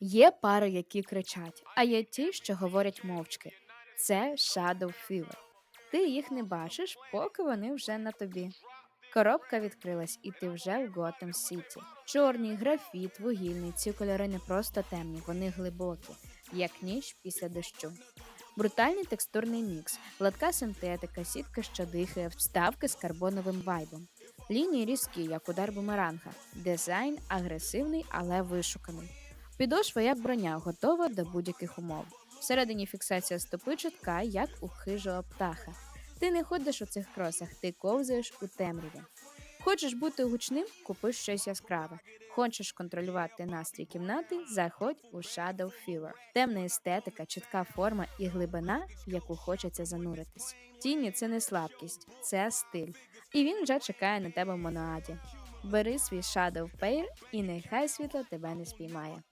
Є пари, які кричать, а є ті, що говорять мовчки. Це Shadow Fever. Ти їх не бачиш, поки вони вже на тобі. Коробка відкрилась, і ти вже в Готэм Сіті. Чорний, графіт, вугільний. Ці кольори не просто темні, вони глибокі, як ніч після дощу. Брутальний текстурний мікс, гладка синтетика, сітка, що дихає, вставки з карбоновим вайбом. Лінії різкі, як удар бумеранга. Дизайн агресивний, але вишуканий. Підошва як броня, готова до будь-яких умов. Всередині фіксація стопи чітка, як у хижого птаха. Ти не ходиш у цих кросах, ти ковзаєш у темряві. Хочеш бути гучним, купи щось яскраве. Хочеш контролювати настрій кімнати, заходь у Shadow Fever. Темна естетика, чітка форма і глибина, в яку хочеться зануритись. Тіні це не слабкість, це стиль. І він вже чекає на тебе в моноаді. Бери свій Shadow Pair і нехай світло тебе не спіймає.